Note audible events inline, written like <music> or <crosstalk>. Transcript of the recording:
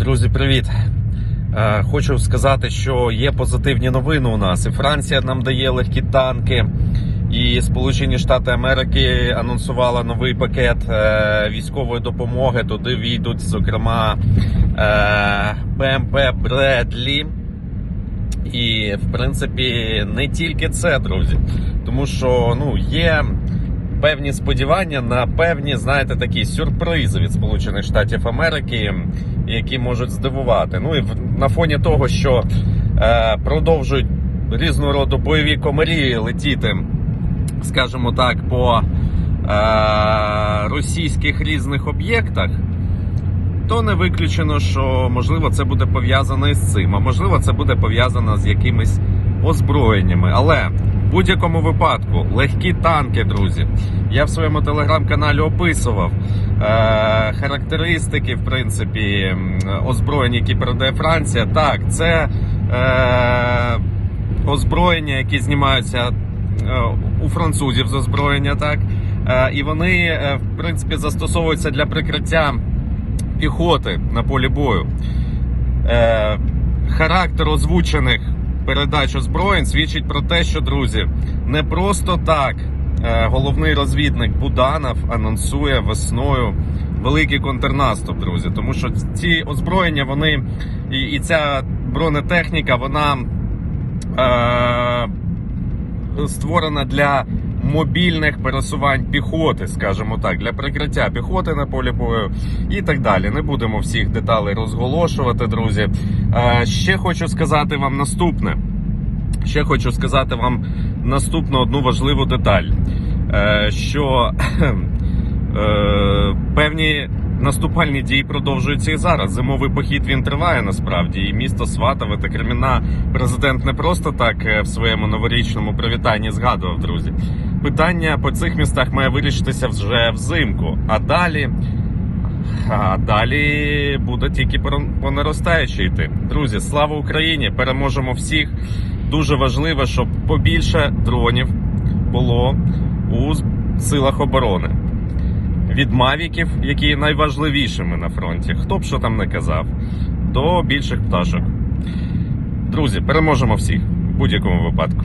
Друзі, привіт! Е, Хочу сказати, що є позитивні новини у нас. І Франція нам дає легкі танки, і Сполучені Штати Америки анонсували новий пакет е, військової допомоги. Туди війдуть, зокрема, е, БМП Бредлі. І, в принципі, не тільки це, друзі. Тому що ну, є певні сподівання на певні, знаєте, такі сюрпризи від Сполучених Штатів Америки, які можуть здивувати. Ну і на фоні того, що е, продовжують різного роду бойові комарі летіти, скажімо так, по е, російських різних об'єктах. То не виключено, що можливо це буде пов'язано із цим, а можливо, це буде пов'язано з якимись озброєннями. Але в будь-якому випадку легкі танки, друзі. Я в своєму телеграм-каналі описував е, характеристики, в принципі, м, озброєння, які передає Франція. Так, це е, озброєння, які знімаються е, у французів з озброєння, так. Е, і вони, е, в принципі, застосовуються для прикриття піхоти на полі бою. Характер озвучених передач озброєнь свідчить про те, що друзі, не просто так е, головний розвідник Буданов анонсує весною великий контрнаступ, друзі. Тому що ці озброєння, вони і, і ця бронетехніка, вона е, створена для мобільних пересувань піхоти, скажімо так, для прикриття піхоти на полі бою і так далі. Не будемо всіх деталей розголошувати, друзі. Е, ще хочу сказати вам наступне. Ще хочу сказати вам наступну одну важливу деталь, е, що <clears throat> е, певні наступальні дії продовжуються і зараз. Зимовий похід він триває насправді. І місто Сватове та Креміна президент не просто так в своєму новорічному привітанні згадував, друзі. Питання по цих містах має вирішитися вже взимку. А далі. А далі буде тільки по- наростаючій йти. Друзі, слава Україні! Переможемо всіх. Дуже важливо, щоб побільше дронів було у силах оборони. Від мавіків, які найважливішими на фронті, хто б що там не казав, до більших пташок. Друзі, переможемо всіх в будь-якому випадку.